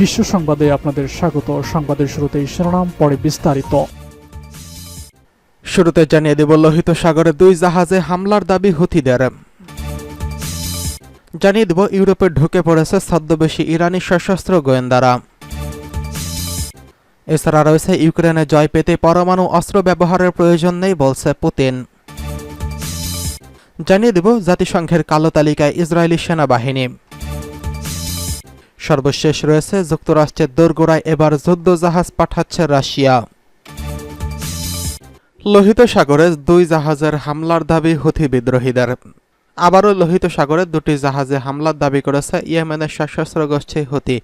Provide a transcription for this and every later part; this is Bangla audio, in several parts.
বিশ্ব সংবাদে আপনাদের স্বাগত। সংবাদের শুরুতেই শিরোনাম, পরে বিস্তারিত। শুরুতে জানিয়ে দেব, লোহিত সাগরে দুই জাহাজে হামলার দাবি হুথিদের। জানিয়ে দেব, ইউরোপে ঢুকে পড়েছে ছদ্মবেশী ইরানি সশস্ত্র গোয়েন্দারা। এছাড়া রয়েছে ইউক্রেনে জয় পেতে পরমাণু অস্ত্র ব্যবহারের প্রয়োজন নেই বলছে পুতিন। জানিয়ে দেব, জাতিসংঘের কালো তালিকায় ইসরায়েলি সেনাবাহিনী। সর্বশেষ রয়েছে যুক্তরাষ্ট্রের দোরগোড়ায় এবার যুদ্ধ জাহাজ পাঠাচ্ছে রাশিয়া। লোহিত সাগরে দুই জাহাজের হামলার দাবি হুথি বিদ্রোহীদের। আবারও লোহিত সাগরে দুটি জাহাজে হামলার দাবি করেছে ইয়েমেনের সশস্ত্র গোষ্ঠী হুতি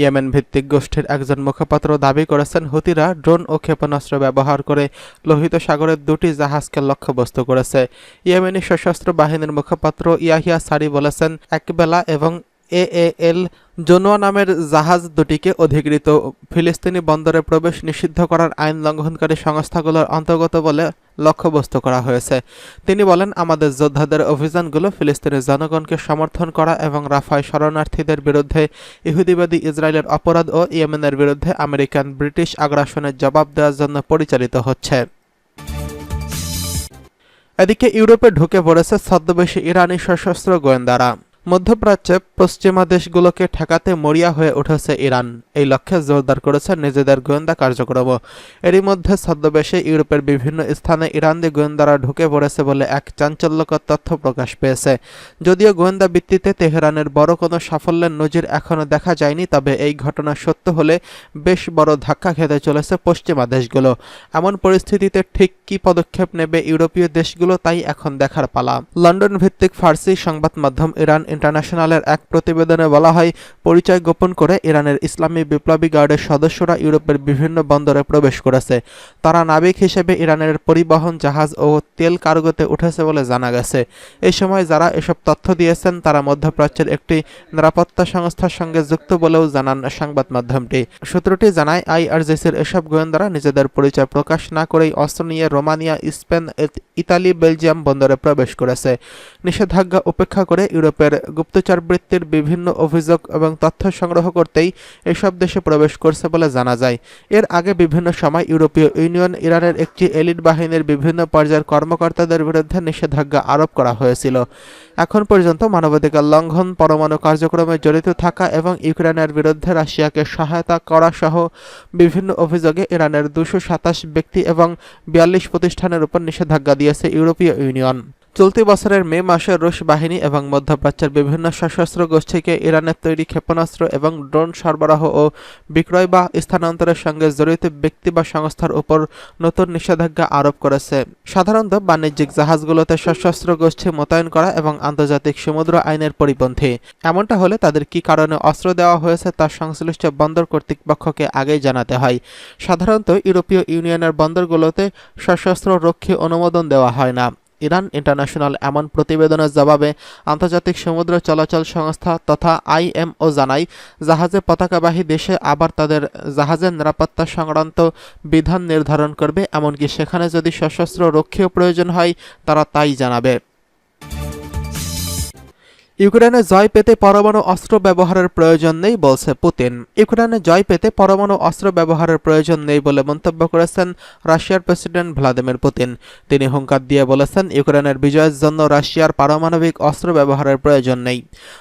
ইয়েমেন ভিত্তিক গোষ্ঠীর একজন মুখপাত্র দাবি করেছেন হুতিরা ড্রোন ও ক্ষেপণাস্ত্র ব্যবহার করে লোহিত সাগরের দুটি জাহাজকে লক্ষ্যবস্তু করেছে। ইয়েমেনি সশস্ত্র বাহিনীর মুখপাত্র ইয়াহিয়া সারি বলেছেন, একবেলা এবং এএএল জোনোয়া নামের জাহাজ দুটিকে অধিকৃত। ফিলিস্তিনি বন্দরে প্রবেশ নিষিদ্ধ করার আইন লঙ্ঘনকারী সংস্থাগুলোর অন্তর্গত বলে লক্ষ্যবস্তু করা হয়েছে। তিনি বলেন, আমাদের যোদ্ধাদের অভিযানগুলো ফিলিস্তিনের জনগণকে সমর্থন করা এবং রাফায় শরণার্থীদের বিরুদ্ধে, ইহুদিবাদী ইসরায়েলের অপরাধ ও ইয়েমেনের বিরুদ্ধে আমেরিকান ব্রিটিশ আগ্রাসনের জবাব দেওয়ার জন্য পরিচালিত হচ্ছে। এদিকে ইউরোপে ঢুকে পড়েছে ছদ্মবেশী ইরানি সশস্ত্র গোয়েন্দারা। মধ্যপ্রাচ্যে পশ্চিমা দেশগুলোকে ঠেকাতে মরিয়া হয়ে উঠেছে ইরান। এই লক্ষ্যে জোরদার করেছে নিজেদের গোয়েন্দা কার্যক্রম এরই মধ্যে ছদ্মবেশে ইউরোপের বিভিন্ন স্থানে ইরানদি গোয়েন্দারা ঢুকে পড়েছে বলে এক চাঞ্চল্যকর তথ্য প্রকাশ পেয়েছে। যদিও গোয়েন্দা ভিত্তিতে তেহরানের বড় কোনো সাফল্যের নজির এখনও দেখা যায়নি, তবে এই ঘটনা সত্য হলে বেশ বড় ধাক্কা খেতে চলেছে পশ্চিমা দেশগুলো। এমন পরিস্থিতিতে ঠিক কী পদক্ষেপ নেবে ইউরোপীয় দেশগুলো তাই এখন দেখার পালা। লন্ডন ভিত্তিক ফার্সি সংবাদ মাধ্যম ইরান ইন্টারন্যাশনালের এক প্রতিবেদনে বলা হয়, পরিচয় গোপন করে ইরানের ইসলামী বিপ্লবী গার্ডের সদস্যরা ইউরোপের বিভিন্ন বন্দরে প্রবেশ করেছে। তারা নাবিক হিসেবে ইরানের পরিবহন, জাহাজ ও তেল কার্গোতে উঠেছে বলে জানা গেছে। এই সময় যারা এসব তথ্য দিয়েছেন, তারা মধ্যপ্রাচ্যের একটি নিরাপত্তা সংস্থার সঙ্গে যুক্ত বলেও জানান সংবাদ মাধ্যমটি। সূত্রটি জানায়, আইআরজিসির এসব গোয়েন্দারা নিজেদের পরিচয় প্রকাশ না করেই অস্ত্র নিয়ে রোমানিয়া, স্পেন ইতালি, বেলজিয়াম বন্দরে প্রবেশ করেছে। নিষেধাজ্ঞা উপেক্ষা করে ইউরোপের গুপ্তচর বৃত্তির বিভিন্ন অভিযোগ এবং তথ্য সংগ্রহ করতেই এসব দেশে প্রবেশ করছে বলে জানা যায়। এর আগে বিভিন্ন সময় ইউরোপীয় ইউনিয়ন ইরানের একটি এলিট বাহিনীর বিভিন্ন পর্যায়ের কর্মকর্তাদের বিরুদ্ধে নিষেধাজ্ঞা আরোপ করা হয়েছিল। এখন পর্যন্ত মানবাধিকার লঙ্ঘন, পরমাণু কার্যক্রমে জড়িত থাকা এবং ইউক্রেনের বিরুদ্ধে রাশিয়াকে সহায়তা করা সহ বিভিন্ন অভিযোগে ইরানের দুশো সাতাশ ব্যক্তি এবং বিয়াল্লিশ প্রতিষ্ঠানের উপর নিষেধাজ্ঞা দিয়েছে ইউরোপীয় ইউনিয়ন। চলতি বছরের মে মাসে রুশ বাহিনী এবং মধ্যপ্রাচ্যের বিভিন্ন সশস্ত্র গোষ্ঠীকে ইরানের তৈরি ক্ষেপণাস্ত্র এবং ড্রোন সরবরাহ ও বিক্রয় বা স্থানান্তরের সঙ্গে জড়িত ব্যক্তি বা সংস্থার উপর নতুন নিষেধাজ্ঞা আরোপ করেছে। সাধারণত বাণিজ্যিক জাহাজগুলোতে সশস্ত্র গোষ্ঠী মোতায়েন করা এবং আন্তর্জাতিক সমুদ্র আইনের পরিপন্থী। এমনটা হলে তাদের কি কারণে অস্ত্র দেওয়া হয়েছে তা সংশ্লিষ্ট বন্দর কর্তৃপক্ষকে আগেই জানাতে হয়। সাধারণত ইউরোপীয় ইউনিয়নের বন্দরগুলোতে সশস্ত্র রক্ষী অনুমোদন দেওয়া হয় না। ইরান ইন্টারন্যাশনাল এমন প্রতিবেদনের জবাবে আন্তর্জাতিক সমুদ্র চলাচল সংস্থা তথা আইএমও জানায়, জাহাজে পতাকাবাহী দেশে আবার তাদের জাহাজের নিরাপত্তা সংক্রান্ত বিধান নির্ধারণ করবে। এমনকি সেখানে যদি সশস্ত্র রক্ষীয় প্রয়োজন হয়, তারা তাই জানাবে। ইউক্রেনে জয় পেতে পরমাণু অস্ত্র ব্যবহারের প্রয়োজন নেই বলছে পুতিন। ইউক্রেনে জয় পেতে পরমাণু অস্ত্র ব্যবহারের প্রয়োজন নেই বলে মন্তব্য করেছেন রাশিয়ার প্রেসিডেন্ট ভ্লাদিমির পুতিন। তিনি হুঙ্কার দিয়ে বলেছেন, ইউক্রেনের বিজয়ের জন্য রাশিয়ার পারমাণবিক অস্ত্র ব্যবহারের প্রয়োজন নেই।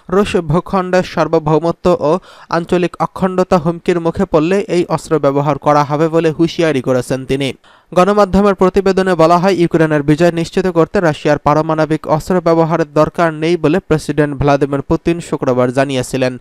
রুশ ভূখণ্ডের সার্বভৌমত্ব ও আঞ্চলিক অখণ্ডতা হুমকির মুখে পড়লে এই অস্ত্র ব্যবহার করা হবে বলে হুঁশিয়ারি করেছেন তিনি। গণমাধ্যমের প্রতিবেদনে বলা হয়, ইউক্রেনের বিজয় নিশ্চিত করতে রাশিয়ার পারমাণবিক অস্ত্র ব্যবহারের দরকার নেই বলে প্রেসিডেন্ট ভ্লাদিমির পুতিন শুক্রবার জানিয়েছিলেন।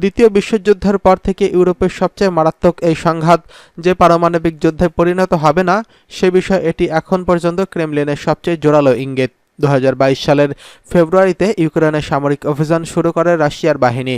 দ্বিতীয় বিশ্বযুদ্ধের পর থেকে ইউরোপের সবচেয়ে মারাত্মক এই সংঘাত যে পারমাণবিক যুদ্ধে পরিণত হবে না, সে বিষয়ে এটি এখন পর্যন্ত ক্রেমলিনের সবচেয়ে জোরালো ইঙ্গিত। দু হাজার বাইশ সালের ফেব্রুয়ারিতে ইউক্রেনে সামরিক অভিযান শুরু করে রাশিয়ার বাহিনী।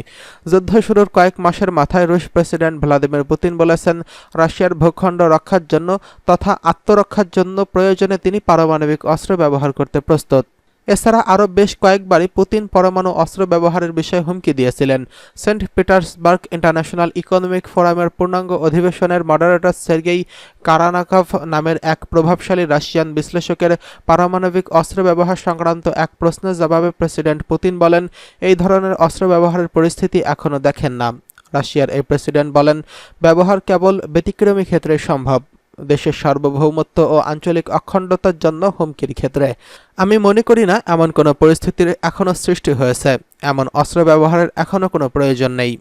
যুদ্ধ শুরুর কয়েক মাসের মাথায় রুশ প্রেসিডেন্ট ভ্লাদিমির পুতিন বলেছেন, রাশিয়ার ভূখণ্ড রক্ষার জন্য তথা আত্মরক্ষার জন্য প্রয়োজনে তিনি পারমাণবিক অস্ত্র ব্যবহার করতে প্রস্তুত। এছাড়া আরও বেশ কয়েকবারই পুতিন পরমাণু অস্ত্র ব্যবহারের বিষয়ে হুমকি দিয়েছিলেন। সেন্ট পিটার্সবার্গ ইন্টারন্যাশনাল ইকোনমিক ফোরামের পূর্ণাঙ্গ অধিবেশনের মডারেটর সের্গেই কারানাকভ নামের এক প্রভাবশালী রাশিয়ান বিশ্লেষকের পারমাণবিক অস্ত্র ব্যবহার সংক্রান্ত এক প্রশ্নের জবাবে প্রেসিডেন্ট পুতিন বলেন, এই ধরনের অস্ত্র ব্যবহারের পরিস্থিতি এখনও দেখেন না। রাশিয়ার এই প্রেসিডেন্ট বলেন, ব্যবহার কেবল ব্যতিক্রমী ক্ষেত্রে সম্ভব। দেশের সার্বভৌমত্ব ও আঞ্চলিক অখণ্ডতার জন্য হুমকির ক্ষেত্রে। আমি মনে করি না এমন কোনো পরিস্থিতির এখনও সৃষ্টি হয়েছে। এমন অস্ত্র ব্যবহারের এখনও কোনো প্রয়োজন নেই।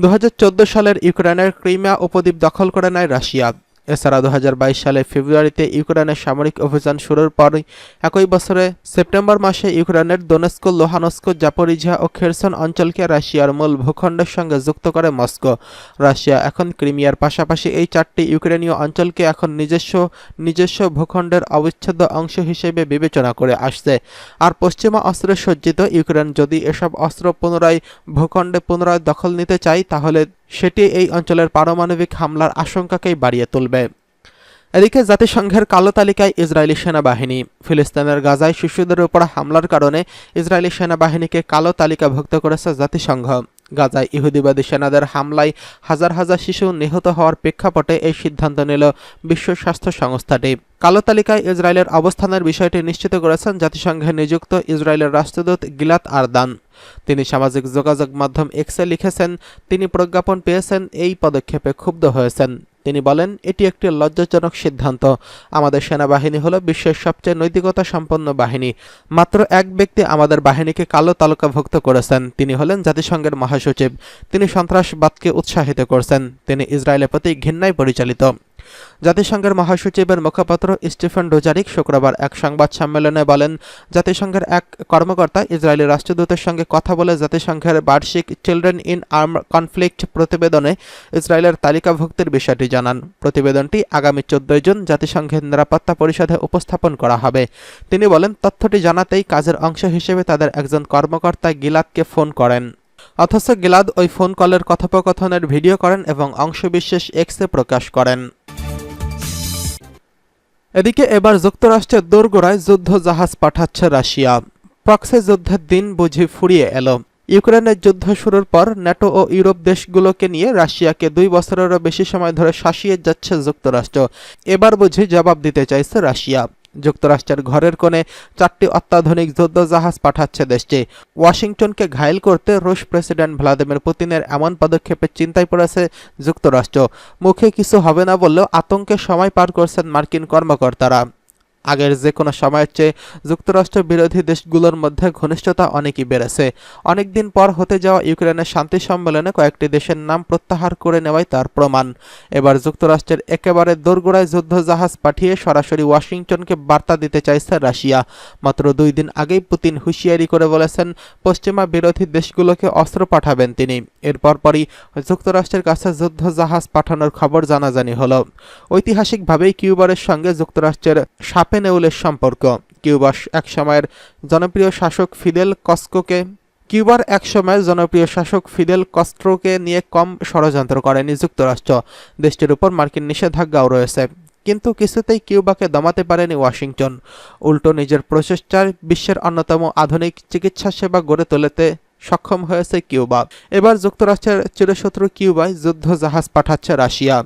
দু হাজার চোদ্দ সালের ইউক্রেনের ক্রিমিয়া উপদ্বীপ দখল করে নেয় রাশিয়া। এছাড়া দু হাজার বাইশ সালে ফেব্রুয়ারিতে ইউক্রেনের সামরিক অভিযান শুরুর পরই একই বছরে সেপ্টেম্বর মাসে ইউক্রেনের দোনেস্কো, লোহানস্কো জাপোরিঝা ও খেরসন অঞ্চলকে রাশিয়ার মূল ভূখণ্ডের সঙ্গে যুক্ত করে মস্কো। রাশিয়া এখন ক্রিমিয়ার পাশাপাশি এই চারটি ইউক্রেনীয় অঞ্চলকে এখন নিজস্ব নিজস্ব ভূখণ্ডের অবিচ্ছেদ্য অংশ হিসেবে বিবেচনা করে আসছে। আর পশ্চিমা অস্ত্রে সজ্জিত ইউক্রেন যদি এসব অস্ত্র পুনরায় ভূখণ্ডে পুনরায় দখল নিতে চায়, তাহলে সেটি এই অঞ্চলের পারমাণবিক হামলার আশঙ্কাকেই বাড়িয়ে তুলবে। এদিকে জাতিসংঘের কালো তালিকায় ইসরায়েলি সেনাবাহিনী, ফিলিস্তিনের গাজায় শিশুদের উপর হামলার কারণে ইসরায়েলি সেনাবাহিনীকে কালো তালিকাভুক্ত করেছে জাতিসংঘ। গাজায় ইহুদিবাদী সেনাদের হামলায় হাজার হাজার শিশু নিহত হওয়ার প্রেক্ষাপটে এই সিদ্ধান্ত নিল বিশ্ব স্বাস্থ্য সংস্থাটি। কালো তালিকায় ইসরায়েলের অবস্থানের বিষয়টি নিশ্চিত করেছেন জাতিসংঘে নিযুক্ত ইসরায়েলের রাষ্ট্রদূত গিলাত আরদান। তিনি সামাজিক যোগাযোগ মাধ্যম এক্সে লিখেছেন, তিনি প্রজ্ঞাপন পেয়েছেন, এই পদক্ষেপে ক্ষুব্ধ হয়েছেন। তিনি বলেন, এটি একটি লজ্জাজনক সিদ্ধান্ত। আমাদের সেনাবাহিনী হলো বিশ্বের সবচেয়ে নৈতিকতা সম্পন্ন বাহিনী। মাত্র এক ব্যক্তি আমাদের বাহিনীকে কালো তালিকাভুক্ত করেছেন। তিনি হলেন জাতিসংঘের মহাসচিব। তিনি সন্ত্রাসবাদকে উৎসাহিত করছেন। তিনি ইসরায়েলের প্রতি ঘৃণায় পরিচালিত। জাতিসংঘের মহাসচিবের মুখপাত্র স্টিফেন ডোজারিক শুক্রবার এক সংবাদ সম্মেলনে বলেন, জাতিসংঘের এক কর্মকর্তা ইসরায়েলি রাষ্ট্রদূতের সঙ্গে কথা বলে জাতিসংঘের বার্ষিক চিলড্রেন ইন আর্ম কনফ্লিক্ট প্রতিবেদনে ইসরায়েলের তালিকাভুক্তির বিষয়টি জানান। প্রতিবেদনটি আগামী চোদ্দই জুন জাতিসংঘের নিরাপত্তা পরিষদে উপস্থাপন করা হবে। তিনি বলেন, তথ্যটি জানাতেই কাজের অংশ হিসেবে তাদের একজন কর্মকর্তা গিলাদকে ফোন করেন। অথচ গিলাদ ওই ফোন কলের কথোপকথনের ভিডিও করেন এবং অংশবিশেষ এক্সে প্রকাশ করেন। এদিকে এবার যুক্তরাষ্ট্রের দোরগোড়ায় যুদ্ধ জাহাজ পাঠাচ্ছে রাশিয়া। প্রক্সে যুদ্ধের দিন বুঝি ফুরিয়ে এলো। ইউক্রেনের যুদ্ধ শুরুর পর ন্যাটো ও ইউরোপ দেশগুলোকে নিয়ে রাশিয়াকে দুই বছরেরও বেশি সময় ধরে শাসিয়ে যাচ্ছে যুক্তরাষ্ট্র। এবার বুঝি জবাব দিতে চাইছে রাশিয়া। যুক্তরাষ্ট্রের ঘরের কোণে চারটি অত্যাধুনিক যুদ্ধজাহাজ পাঠাচ্ছে দেশটি। ওয়াশিংটনকে ঘায়েল করতে রুশ প্রেসিডেন্ট ভ্লাদিমির পুতিনের এমন পদক্ষেপের চিন্তায় পড়েছে যুক্তরাষ্ট্র। মুখে কিছু হবে না বললেও আতঙ্কে সময় পার করছেন মার্কিন কর্মকর্তারা। আগের যে কোনো সময়ের চেয়ে যুক্তরাষ্ট্র বিরোধী দেশগুলোর মধ্যে ঘনিষ্ঠতা অনেকই বেড়েছে। অনেকদিন পর হতে যাওয়া ইউক্রেনের শান্তি সম্মেলনে কয়েকটি দেশের নাম প্রত্যাহার করে নেওয়াই তার প্রমাণ। এবার যুক্তরাষ্ট্রের একেবারে দোরগোড়ায় যুদ্ধ জাহাজ পাঠিয়ে সরাসরি ওয়াশিংটনকে বার্তা দিতে চাইছে রাশিয়া। মাত্র দুই দিন আগেই পুতিন হুঁশিয়ারি করে বলেছেন, পশ্চিমা বিরোধী দেশগুলোকে অস্ত্র পাঠাবেন তিনি। এরপর পরই যুক্তরাষ্ট্রের কাছে যুদ্ধ জাহাজ পাঠানোর খবর জানাজানি হলো। ঐতিহাসিকভাবেই কিউবারের সঙ্গে যুক্তরাষ্ট্রের সাপে নেউলের সম্পর্ক। কিউবা এক সময়ের জনপ্রিয় শাসক ফিদেল কস্কোকে, কিউবার এক সময়ের জনপ্রিয় শাসক ফিদেল কস্ট্রোকে নিয়ে কম ষড়যন্ত্র করেনি যুক্তরাষ্ট্র। দেশটির উপর মার্কিন নিষেধাজ্ঞাও রয়েছে। কিন্তু কিছুতেই কিউবাকে দমাতে পারেনি ওয়াশিংটন। উল্টো নিজের প্রচেষ্টার বিশ্বের অন্যতম আধুনিক চিকিৎসা সেবা গড়ে তোলাতে সক্ষম হয়েছে কিউবা। এবার যুক্তরাষ্ট্রের চিরশত্রু কিউবায় যুদ্ধ জাহাজ পাঠাচ্ছে রাশিয়া।